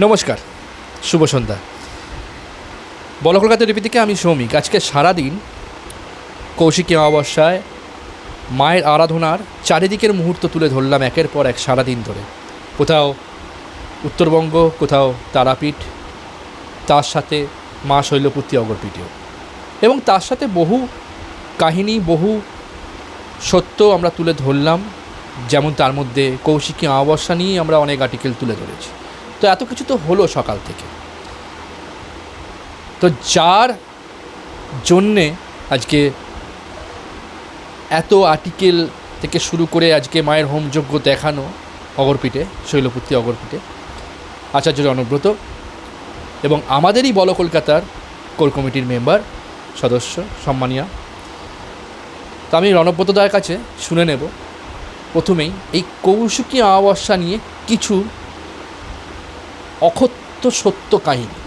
নমস্কার, শুভ সন্ধ্যা। বল কলকাতা টিভি থেকে আমি সৌমিক। আজকে সারাদিন কৌশিকী অমাবস্যায় মায়ের আরাধনার চারিদিকের মুহূর্ত তুলে ধরলাম একের পর এক সারাদিন ধরে। কোথাও উত্তরবঙ্গ, কোথাও তারাপীঠ, তার সাথে মা শৈলপুত্রী অগরপীঠেও। এবং তার সাথে বহু কাহিনী, বহু সত্য আমরা তুলে ধরলাম, যেমন তার মধ্যে কৌশিকী অমাবস্যা নিয়েই আমরা অনেক আর্টিকেল তুলে ধরেছি। তো এত কিছু তো হলো সকাল থেকে। তো যার জন্যে আজকে এত আর্টিকেল থেকে শুরু করে আজকে মায়ের হোমযজ্ঞ দেখানো অগরপীঠে, শৈলপুত্রী অগরপীঠে আচার্য অনুব্রত এবং আমাদেরই বল কলকাতার কোর কমিটির মেম্বার, সদস্য, সম্মানিয়া। তো আমি রণব্রত দার কাছে শুনে নেব। প্রথমেই এই কৌশিকী অমাবস্যা নিয়ে কিছু অকথ্য সত্য কাহিনী।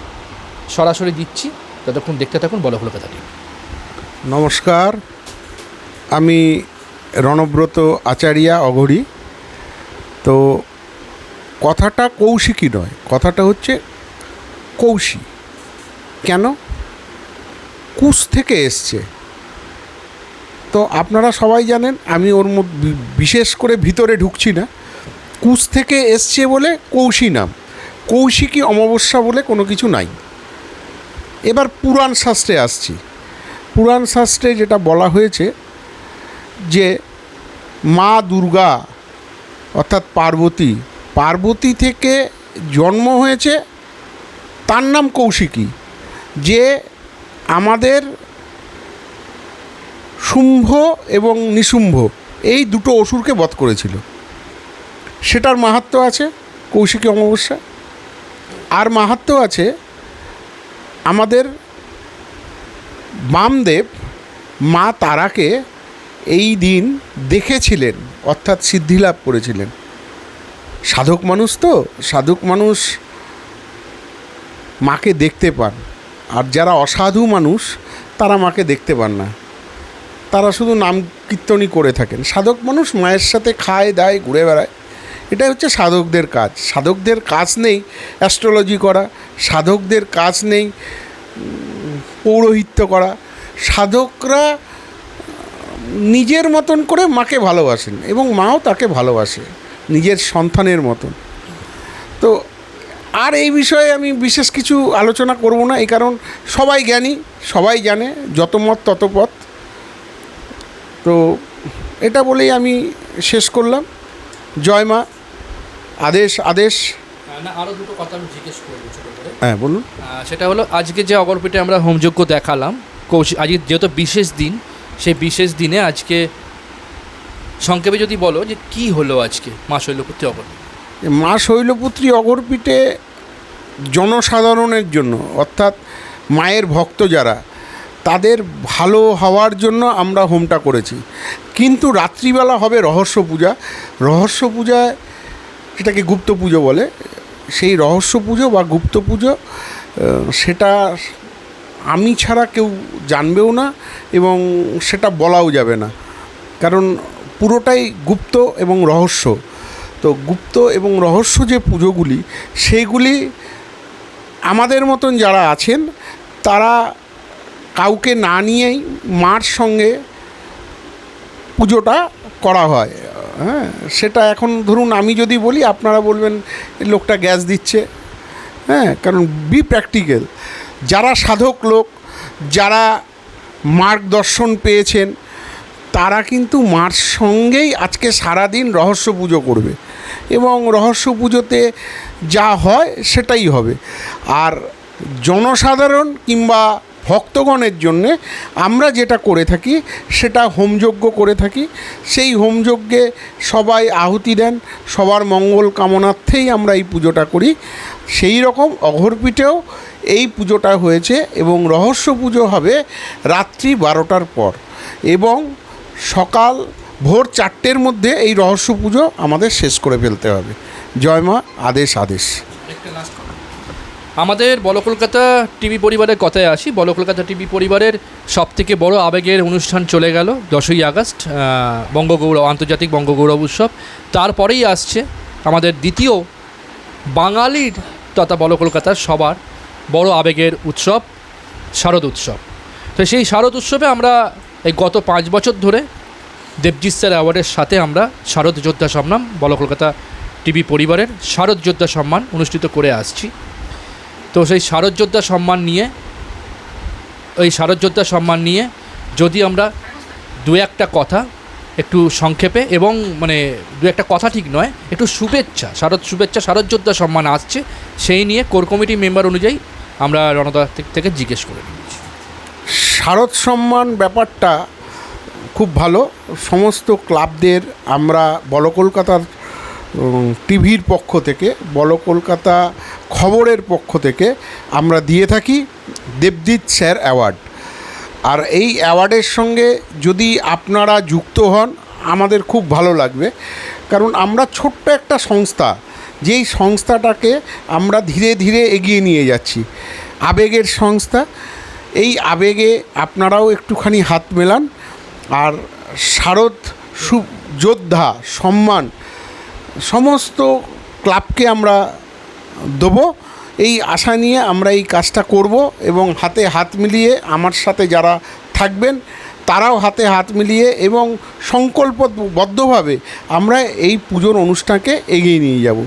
সরাসরি দিচ্ছি, ততক্ষণ দেখতে থাকুন, বলো কলকাতা টিভি নমস্কার, আমি রণব্রত আচারিয়া অঘরি। তো কথাটা কৌশিকী নয়, কথাটা হচ্ছে কৌশি। কেন? কুশ থেকে এসছে। তো আপনারা সবাই জানেন, আমি ওর বিশেষ করে ভিতরে ঢুকছি না। কুশ থেকে এসছে বলে কৌশি নাম। কৌশিকী অমাবস্যা বলে কোনো কিছু নাই। এবার পুরাণ শাস্ত্রে আসছি। পুরাণ শাস্ত্রে যেটা বলা হয়েছে যে মা দুর্গা, অর্থাৎ পার্বতী পার্বতী থেকে জন্ম হয়েছে তার নাম কৌশিকী, যে আমাদের শুম্ভ এবং নিশুম্ভ এই দুটো অসুরকে বধ করেছিল। সেটার মাহাত্ম আছে কৌশিকী অমাবস্যা। আর মাহাত্ম্য আছে, আমাদের বামদেব মা তারাকে এই দিন দেখেছিলেন, অর্থাৎ সিদ্ধিলাভ করেছিলেন। সাধক মানুষ তো, সাধক মানুষ মাকে দেখতে পান, আর যারা অসাধু মানুষ, তারা মাকে দেখতে পান না। তারা শুধু নাম কীর্তনই করে থাকেন। সাধক মানুষ মায়ের সাথে খায়, দায়, ঘুরে বেড়ায়। এটাই হচ্ছে সাধকদের কাজ। সাধকদের কাজ নেই অ্যাস্ট্রোলজি করা, সাধকদের কাজ নেই পৌরোহিত্য করা। সাধকরা নিজের মতন করে মাকে ভালোবাসেন এবং মাও তাকে ভালোবাসে, নিজের সন্তানের মতন। তো আর এই বিষয়ে আমি বিশেষ কিছু আলোচনা করব না, এই কারণ সবাই জ্ঞানী, সবাই জানে, যত মত তত পথ। তো এটা বলেই আমি শেষ করলাম। জয় মা। আদেশ আদেশ? না আরও দুটো কথা আমি জিজ্ঞেস করব হ্যাঁ বলুন। সেটা হলো আজকে যে অগরপীঠে আমরা হোমযজ্ঞ দেখালাম কৌশিক আজকে যেহেতু বিশেষ দিন সেই বিশেষ দিনে আজকে সংক্ষেপে যদি বলো যে কি হলো আজকে মা শৈলপুত্রী অগরপীঠ মা শৈলপুত্রী অগরপীঠে জনসাধারণের জন্য অর্থাৎ মায়ের ভক্ত যারা তাদের ভালো হওয়ার জন্য আমরা হোমটা করেছি। কিন্তু রাত্রিবেলা হবে রহস্য পূজা। রহস্য পূজায় সেটাকে গুপ্ত পুজো বলে, সেই রহস্য পুজো বা গুপ্ত পুজো সেটা আমি ছাড়া কেউ জানবেও না এবং সেটা বলাও যাবে না। কারণ পুরোটাই গুপ্ত এবং রহস্য। তো গুপ্ত এবং রহস্য যে পুজোগুলি সেইগুলি আমাদের মতন যারা আছেন, তারা কাউকে না নিয়েই মার সঙ্গে পুজোটা করা হয়। হ্যাঁ সেটা এখন ধরুন আমি যদি বলি, আপনারা বলবেন লোকটা গ্যাস দিচ্ছে। হ্যাঁ কারণ বি প্র্যাকটিক্যাল যারা সাধক লোক, যারা মার্গদর্শন পেয়েছেন, তারা কিন্তু মার সঙ্গেই আজকে সারাদিন রহস্য পুজো করবে। এবং রহস্য পুজোতে যা হয় সেটাই হবে। আর জনসাধারণ কিংবা ভক্তগণের জন্যে আমরা যেটা করে থাকি, সেটা হোমযজ্ঞ করে থাকি। সেই হোমযজ্ঞে সবাই আহুতি দেন, সবার মঙ্গল কামনার্থেই আমরা এই পুজোটা করি। সেই রকম অঘরপীঠেও এই পুজোটা হয়েছে এবং রহস্য পুজো হবে রাত্রি বারোটার পর এবং সকাল ভোর চারটের মধ্যে এই রহস্য পুজো আমাদের শেষ করে ফেলতে হবে। জয় মা, আদেশ আদেশ। আমাদের বল কলকাতা টিভি পরিবারের কথায় আসি। বল কলকাতা টিভি পরিবারের সব থেকে বড় আবেগের অনুষ্ঠান চলে গেল দশই আগস্ট বঙ্গগৌরব, আন্তর্জাতিক বঙ্গগৌরব উৎসব। তারপরেই আসছে আমাদের দ্বিতীয় বাঙালির তথা বলো কলকাতার সবার বড় আবেগের উৎসব, শারদ উৎসব। তো সেই শারদ উৎসবে আমরা এই গত পাঁচ বছর ধরে দেবজিৎ স্যার অ্যাওয়ার্ডের সাথে আমরা শারদ যোদ্ধা সম্মান, বলো কলকাতা টিভি পরিবারের শারদ যোদ্ধা সম্মান অনুষ্ঠিত করে আসছি। তো সেই শারদ যোদ্ধা সম্মান নিয়ে ওই শারদ যোদ্ধা সম্মান নিয়ে যদি আমরা দু একটা কথা একটু সংক্ষেপে এবং মানে দু একটা কথা ঠিক নয়, একটু শুভেচ্ছা, শারদ শুভেচ্ছা শারদ যোদ্ধা সম্মান আসছে, সেই নিয়ে কোর কমিটি মেম্বার অনুযায়ী আমরা রণদা থেকে জিজ্ঞেস করে নিচ্ছি। শারদ সম্মান ব্যাপারটা খুব ভালো। সমস্ত ক্লাবদের আমরা বল কলকাতার টিভির পক্ষ থেকে, বল কলকাতা খবরের পক্ষ থেকে আমরা দিয়ে থাকি দেবজিৎ স্যার অ্যাওয়ার্ড। আর এই অ্যাওয়ার্ডের সঙ্গে যদি আপনারা যুক্ত হন, আমাদের খুব ভালো লাগবে। কারণ আমরা ছোট্ট একটা সংস্থা, যেই সংস্থাটাকে আমরা ধীরে ধীরে এগিয়ে নিয়ে যাচ্ছি। আবেগের সংস্থা। এই আবেগে আপনারাও একটুখানি হাত মেলান। আর শারদ যোদ্ধা সম্মান সমস্ত ক্লাবকে আমরা দেবো। এই আশা নিয়ে আমরা এই কাজটা করব এবং হাতে হাত মিলিয়ে আমার সাথে যারা থাকবেন, তারাও হাতে হাত মিলিয়ে এবং সংকল্পবদ্ধভাবে আমরা এই পুজোর অনুষ্ঠানকে এগিয়ে নিয়ে যাব।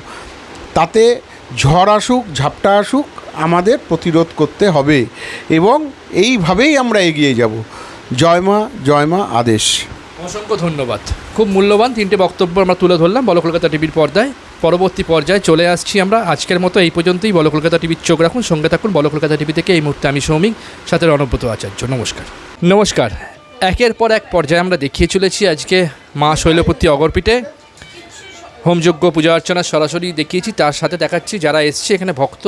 তাতে ঝড় আসুক, ঝাপটা আসুক, আমাদের প্রতিরোধ করতে হবে এবং এইভাবেই আমরা এগিয়ে যাব। জয় মা জয় মা, আদেশ। অসংখ্য ধন্যবাদ। খুব মূল্যবান তিনটে বক্তব্য আমরা তুলে ধরলাম বলো কলকাতা টিভির পর্দায়। পরবর্তী পর্যায়ে চলে আসছি আমরা। আজকের মতো এই পর্যন্তই। বলো কলকাতা টিভির চোখ রাখুন, সঙ্গে থাকুন বলো কলকাতা টিভি থেকে। এই মুহূর্তে আমি সৌমিক, সাথে রণব্রত আচার্য। নমস্কার। নমস্কার। একের পর এক পর্যায়ে আমরা দেখিয়ে চলেছি আজকে মা শৈলপতি অগরপিঠে। হোমযজ্ঞ, পূজা অর্চনা সরাসরি দেখিয়েছি। তার সাথে দেখাচ্ছি যারা এসছে এখানে ভক্ত,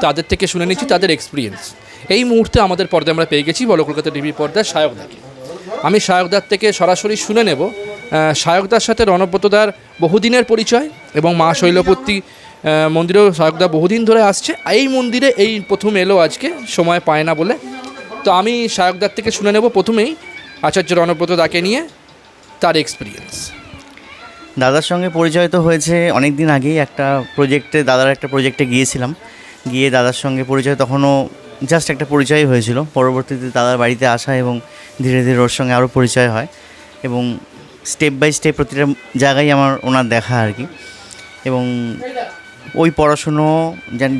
তাদের থেকে শুনে নিচ্ছি তাদের এক্সপিরিয়েন্স এই মুহূর্তে আমাদের পর্দায় আমরা পেয়ে গেছি বলো কলকাতা টিভির পর্দায় সায়কদাকে আমি সায়কদার থেকে সরাসরি শুনে নেব সায়কদার সাথে রণব্রতদার বহুদিনের পরিচয় এবং মা শৈলপত্তি মন্দিরেও সায়কদা বহুদিন ধরে আসছে। এই মন্দিরে এই প্রথম এলো আজকে, সময় পায় না বলে। তো আমি সায়কদার থেকে শুনে নেব প্রথমেই আচার্য রণব্রত দাকে নিয়ে তার এক্সপিরিয়েন্স দাদার সঙ্গে পরিচয় তো হয়েছে অনেক দিন আগেই, একটা প্রজেক্টে দাদার একটা প্রজেক্টে গিয়েছিলাম। গিয়ে দাদার সঙ্গে পরিচয় তখনও জাস্ট একটা পরিচয় হয়েছিল। পরবর্তীতে দাদার বাড়িতে আসা এবং ধীরে ধীরে ওর সঙ্গে আরও পরিচয় হয় এবং স্টেপ বাই স্টেপ প্রতিটা জায়গায় আমার ওনার দেখা আর কি। এবং ওই পড়াশুনো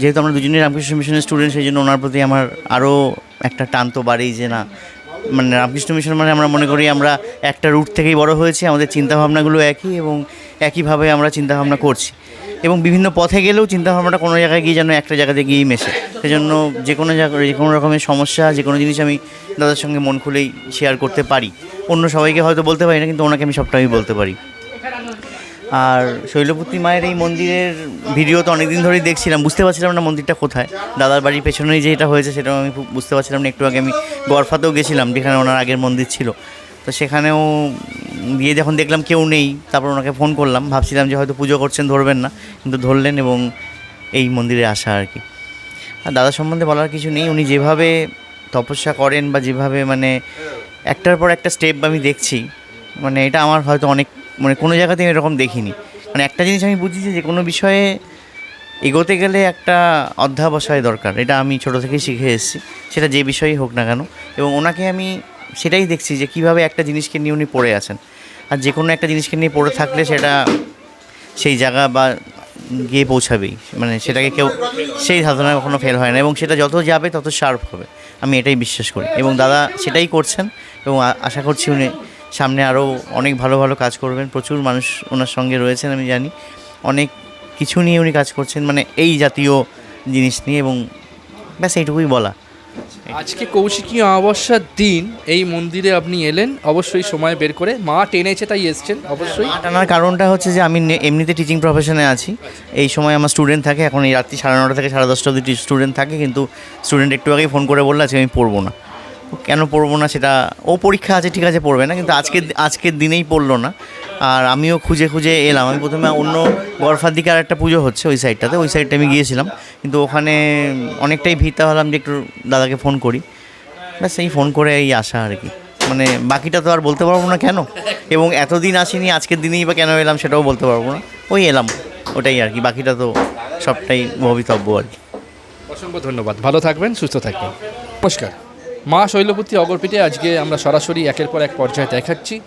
যেহেতু আমরা দুজনেই রামকৃষ্ণ মিশনের স্টুডেন্ট সেই জন্য ওনার প্রতি আমার আরও একটা টান তো বাড়েই যে না মানে রামকৃষ্ণ মিশন মানে আমরা মনে করি আমরা একটা রুট থেকেই বড় হয়েছি, আমাদের চিন্তাভাবনাগুলো একই এবং একইভাবে আমরা চিন্তাভাবনা করছি। এবং বিভিন্ন পথে গেলেও চিন্তাভাবনাটা কোনো জায়গায় গিয়ে যেন একটা জায়গাতে গিয়েই মেশে। সেজন্য যে কোনো জায়গায় যে কোনো রকমের সমস্যা, যে কোনো জিনিস আমি দাদার সঙ্গে মন খুলেই শেয়ার করতে পারি। অন্য সবাইকে হয়তো বলতে পারি না, কিন্তু ওনাকে আমি সবটাই বলতে পারি। আর শৈলপুত্রী মায়ের এই মন্দিরের ভিডিও তো অনেকদিন ধরেই দেখছিলাম, বুঝতে পারছিলাম না মন্দিরটা কোথায়। দাদার বাড়ির পেছনেই যে এটা হয়েছে সেটাও আমি খুব বুঝতে পারছিলাম না, একটু আগে আমি গড়ফাতেও গেছিলাম, যেখানে ওনার আগের মন্দির ছিল। তো সেখানেও গিয়ে যখন দেখলাম কেউ নেই, তারপর ওনাকে ফোন করলাম। ভাবছিলাম যে হয়তো পুজো করছেন, ধরবেন না। কিন্তু ধরলেন এবং এই মন্দিরে আসা আর কি। আর দাদা সম্বন্ধে বলার কিছু নেই। উনি যেভাবে তপস্যা করেন বা যেভাবে মানে একটার পর একটা স্টেপ আমি দেখছি মানে এটা আমার হয়তো অনেক মানে কোনো জায়গাতে আমি এরকম দেখিনি। মানে একটা জিনিস আমি বুঝি যে যে কোনো বিষয়ে এগোতে গেলে একটা অধ্যাবসায় দরকার। এটা আমি ছোটো থেকেই শিখে এসেছি। সেটা যে বিষয়েই হোক না কেন। এবং ওনাকে আমি সেটাই দেখছি যে কীভাবে একটা জিনিসকে নিয়ে উনি পড়ে আছেন। আর যে কোনো একটা জিনিসকে নিয়ে পড়ে থাকলে সেটা সেই জায়গা বা গিয়ে পৌঁছাবেই। মানে সেটাকে কেউ সেই সাধনা কখনো ফেল হয় না এবং সেটা যত যাবে তত শার্প হবে। আমি এটাই বিশ্বাস করি। এবং দাদা সেটাই করছেন এবং আশা করছি উনি সামনে আরও অনেক ভালো ভালো কাজ করবেন। প্রচুর মানুষ ওনার সঙ্গে রয়েছেন আমি জানি। অনেক কিছু নিয়ে উনি কাজ করছেন মানে এই জাতীয় জিনিস নিয়ে এবং ব্যাস এইটুকুই বলা। আজকে কৌশিকী অমাবস্যার দিন, এই মন্দিরে আপনি এলেন, অবশ্যই সময় বের করে, মা টেনেছে তাই এসছেন, অবশ্যই। টানার কারণটা হচ্ছে যে আমি এমনিতে টিচিং প্রফেশনে আছি। এই সময় আমার স্টুডেন্ট থাকে, এখন এই রাত্রি সাড়ে নটা থেকে সাড়ে দশটা অবধি স্টুডেন্ট থাকে, কিন্তু স্টুডেন্ট একটু আগেই ফোন করে বলল, আজকে আমি পড়ব না। কেন পড়ব না সেটা, ও পরীক্ষা আছে, ঠিক আছে, পড়বে না, কিন্তু আজকের আজকের দিনেই পড়ল না। আর আমিও খুঁজে খুঁজে এলাম। আমি প্রথমে অন্য গড়ফার দিকে আর একটা পুজো হচ্ছে ওই সাইডটাতে ওই সাইডটা আমি গিয়েছিলাম। কিন্তু ওখানে অনেকটাই ভিড় হলাম যে একটু দাদাকে ফোন করি। ব্যাস, এই ফোন করে এই আসা আর কি। মানে বাকিটা তো আর বলতে পারব না কেন? এবং এতদিন আসিনি, আজকের দিনেই বা কেন এলাম সেটাও বলতে পারব না। ওই এলাম, ওটাই আর কি। বাকিটা তো সবটাই ভবিতব্য আর কি। অসংখ্য ধন্যবাদ। ভালো থাকবেন, সুস্থ থাকবেন। নমস্কার। মা শৈলপতি অগরপীঠে আজকে আমরা সরাসরি একের পর এক পর্যায়ে দেখাচ্ছি।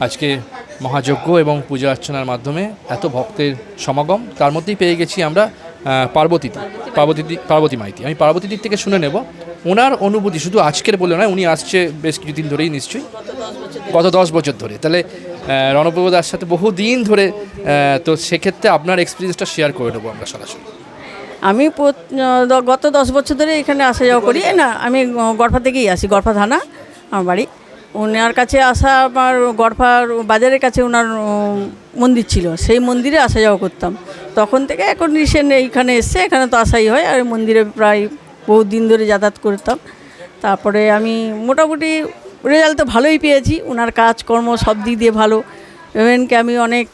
আজকে মহাযজ্ঞ এবং পূজা অর্চনার মাধ্যমে এত ভক্তের সমাগম। তার মধ্যেই পেয়ে গেছি আমরা আহ, পার্বতীদি পার্বতী মাইতি। আমি পার্বতী দিক থেকে শুনে নেব। ওনার অনুভূতি শুধু আজকের বলে নয় উনি আসছে বেশ কিছুদিন ধরেই নিশ্চয়ই। গত দশ বছর ধরে। তাহলে রণপ্রভ দার সাথে বহু দিন ধরে তো সেক্ষেত্রে আপনার এক্সপিরিয়েন্সটা শেয়ার করে নেব আমরা সরাসরি। আমি গত দশ বছর ধরে এখানে আসা যাওয়া করি না আমি গড়ফা থেকেই আসি গড়ফা থানা আমার বাড়ি। ওনার কাছে আসা আমার গড়ফার বাজারের কাছে ওনার মন্দির ছিল। সেই মন্দিরে আসা যাওয়া করতাম। তখন থেকে এখন রিসেন্ট এইখানে এসছে, এখানে তো আসাই হয়। আর মন্দিরে প্রায় বহু দিন ধরে যাতায়াত করতাম। তারপরে আমি মোটামুটি রেজাল্ট তো ভালোই পেয়েছি। ওনার কাজকর্ম সব দিক দিয়ে ভালো। ইভেনকে আমি অনেক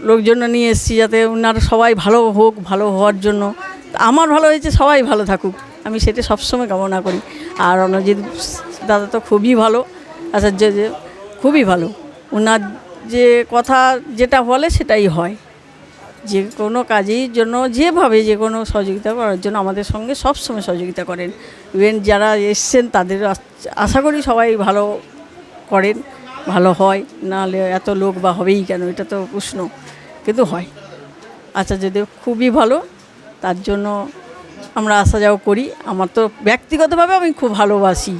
লোকজন নিয়ে এসেছি যাতে ওনার সবাই ভালো হোক, ভালো হওয়ার জন্য। আমার ভালো হয়েছে, সবাই ভালো থাকুক। আমি সেটা সবসময় কামনা করি। আর অনজিৎ দাদা তো খুবই ভালো। আচার্য যে খুবই ভালো। ওনার যে কথা যেটা বলে সেটাই হয়। যে কোনো কাজের জন্য, যেভাবে যে কোনো সহযোগিতা করার জন্য আমাদের সঙ্গে সবসময় সহযোগিতা করেন। ইভেন যারা এসছেন তাদের আশা করি সবাই ভালো করেন, ভালো হয়। নাহলে এত লোক বা হবেই কেন? এটা তো প্রশ্ন, কিন্তু হয়। যদি খুবই ভালো, তার জন্য আমরা আসা যাওয়া করি। আমার তো ব্যক্তিগতভাবে আমি খুব ভালোবাসি।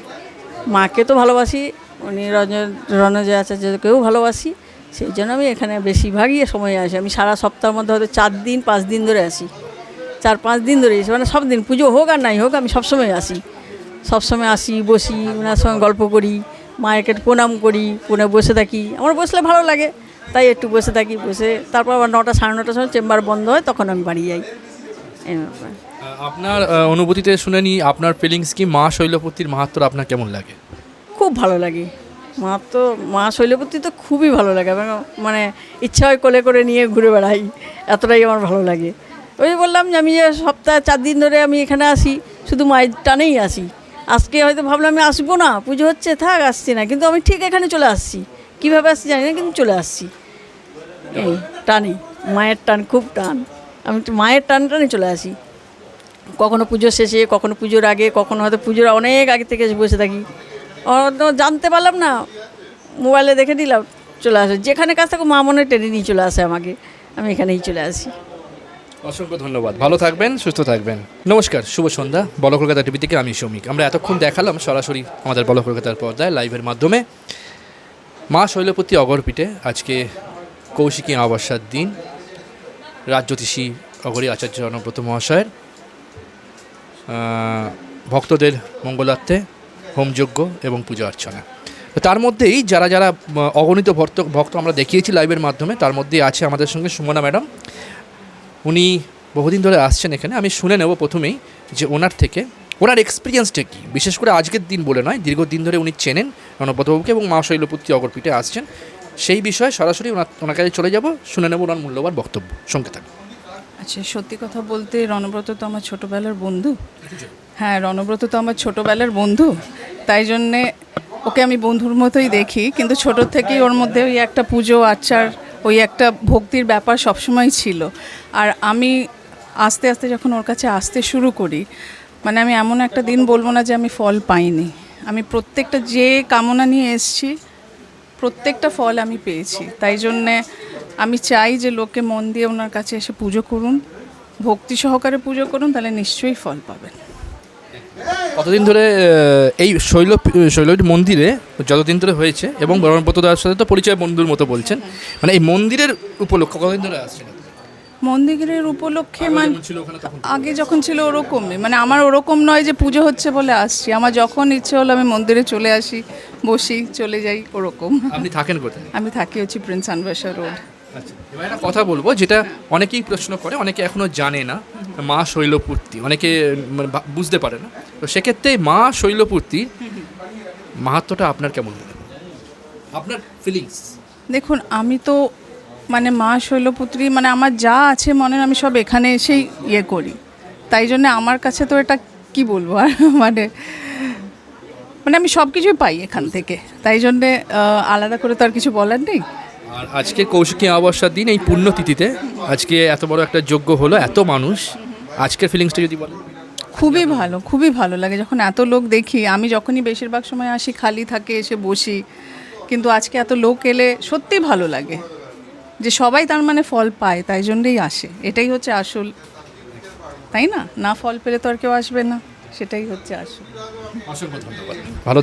মাকে তো ভালোবাসি উনি রঞ্জন রণজয় আচার্যকেও ভালোবাসি, সেই জন্য আমি এখানে বেশিরভাগই সময় আসি। আমি সারা সপ্তাহের মধ্যে হয়তো চার দিন, পাঁচ দিন ধরে আসি। চার, পাঁচ দিন ধরে আসি মানে সব দিন, পুজো হোক আর নাই হোক, আমি সবসময় আসি। সবসময় আসি, বসি ওনার সঙ্গে গল্প করি মায়ের প্রণাম করি, পুনে বসে থাকি। আমার বসলে ভালো লাগে, তাই একটু বসে থাকি, বসে তারপর আবার নটা, সাড়ে নটার সময় চেম্বার বন্ধ হয়, তখন আমি বাড়ি যাই। আপনার অনুভূতিতে শুনে নিই, আপনার ফিলিংস কি মা শৈলপতির মাহাত্মর আপনার কেমন লাগে? খুব ভালো লাগে। মা তো, মা শৈলপতি তো খুবই ভালো লাগে। মানে ইচ্ছা হয় কোলে করে নিয়ে ঘুরে বেড়াই। এতটাই আমার ভালো লাগে। ওই বললাম যে আমি যে সপ্তাহে চার দিন ধরে আমি এখানে আসি, শুধু মায়ের টানেই আসি। আজকে হয়তো ভাবলাম আমি আসব না, পুজো হচ্ছে, থাক, আসছি না। কিন্তু আমি ঠিক এখানে চলে আসছি। কীভাবে আসছি জানি না, কিন্তু চলে আসছি। এই টানে। মায়ের টান, খুব টান। আমি মায়ের টান টানে চলে আসি। কখনো পুজো শেষে, কখনো পুজোর আগে, কখনো হয়তো পুজোর অনেক আগে থেকে বসে থাকি। জানতে পারলাম না, মোবাইলে দেখে দিলাম চলে আসে। যেখানে কাজ থাকো মা মনে টেনে নিয়ে চলে আসে আমাকে। আমি এখানেই চলে আসি। অসংখ্য ধন্যবাদ। ভালো থাকবেন, সুস্থ থাকবেন। নমস্কার, শুভ সন্ধ্যা। বল কলকাতা টিভি থেকে আমি শ্রমিক আমরা এতক্ষণ দেখালাম সরাসরি আমাদের বল কলকাতার পর্দায় লাইভের মাধ্যমে। মা শৈলপতি অগরপীঠে আজকে কৌশিকী অমাবস্যার দিন। রাজ্যতীষী অগরী আচার্য অনুব্রত মহাশয়ের ভক্তদের মঙ্গলার্থে হোমযজ্ঞ এবং পূজা অর্চনা। তার মধ্যেই যারা যারা অগণিত ভক্ত ভক্ত আমরা দেখিয়েছি লাইভের মাধ্যমে, তার মধ্যেই আছে আমাদের সঙ্গে সুমনা ম্যাডাম। উনি বহুদিন ধরে আসছেন এখানে। আমি শুনে নেব প্রথমেই যে ওনার থেকে, ওনার এক্সপিরিয়েন্সটা কী? বিশেষ করে আজকের দিন বলে নয়, দীর্ঘদিন ধরে উনি চেনেন রণপতবাবুকে এবং মা শৈলপুত্রী অগরপীঠে আসছেন। সেই বিষয়ে সরাসরি ওনার ওনার কাছে চলে যাব। শুনে নেব ওনার মূল্যবান বক্তব্য। সঙ্গে থাকুন। আচ্ছা সত্যি কথা বলতে রণব্রত তো আমার ছোটোবেলার বন্ধু। হ্যাঁ রণব্রত তো আমার ছোটোবেলার বন্ধু। তাই জন্যে ওকে আমি বন্ধুর মতোই দেখি, কিন্তু ছোটোর থেকেই ওর মধ্যে ওই একটা পুজো, আচার, ওই একটা ভক্তির ব্যাপার সবসময় ছিল। আর আমি আস্তে আস্তে যখন ওর কাছে আসতে শুরু করি মানে আমি এমন একটা দিন বলব না যে আমি ফল পাইনি। আমি প্রত্যেকটা যে কামনা নিয়ে এসেছি প্রত্যেকটা ফল আমি পেয়েছি। তাই জন্যে আমি চাই যে লোকে মন দিয়ে ওনার কাছে এসে পুজো করুন, ভক্তি সহকারে পুজো করুন, তাহলে নিশ্চয়ই ফল পাবেন। কতদিন ধরে এই শৈল শৈল মন্দিরে যতদিন ধরে হয়েছে এবং ব্রহ্মপত্র দার সাথে তো পরিচয় বন্ধুর মতো বলছেন মানে এই মন্দিরের উপলক্ষ কতদিন ধরে আসছেন মন্দিরের উপলক্ষে মানে আগে যখন ছিল ওরকমই মানে আমার ওরকম নয় যে পুজো হচ্ছে বলে আসছি। আমার যখন ইচ্ছে হলো আমি মন্দিরে চলে আসি বসি চলে যাই ওরকম। আপনি থাকেন কোথায়? আমি থাকি হচ্ছি প্রিন্স আনবাসা রোড। আচ্ছা এবার একটা কথা বলব যেটা অনেকেই প্রশ্ন করে অনেকে এখনও জানে না মা শৈলপূর্তি। অনেকে মানে বুঝতে পারে না। তো সেক্ষেত্রে মা শৈলপূর্তির মাহাত্মটা আপনার কেমন আপনার ফিলিংস দেখুন আমি তো মানে মা শৈলপুত্রী মানে আমার যা আছে মনে আমি সব এখানে এসেই ইয়ে করি। তাই জন্য আমার কাছে তো এটা কি বলব আর? মানে মানে আমি সব কিছুই পাই এখান থেকে। তাই জন্যে আলাদা করে তো আর কিছু বলার নেই। আর আজকে কৌশিকী অমাবস্যার দিন এই পুণ্যতিথিতে আজকে এত বড় একটা যোগ্য হলো এত মানুষ। আজকের ফিলিংসটা যদি বলেন। খুবই ভালো খুবই ভালো লাগে। যখন এত লোক দেখি আমি যখনই বেশিরভাগ সময় আসি খালি থাকে এসে বসি কিন্তু আজকে এত লোক এলে সত্যি ভালো লাগে। যে সবাই তার মানে ফল পায়, তাই জন্যই আসে। এটাই হচ্ছে আসল। তাই না? না ফল পেলে তো আর কেউ আসবে না। সেটাই হচ্ছে আসল। ভালো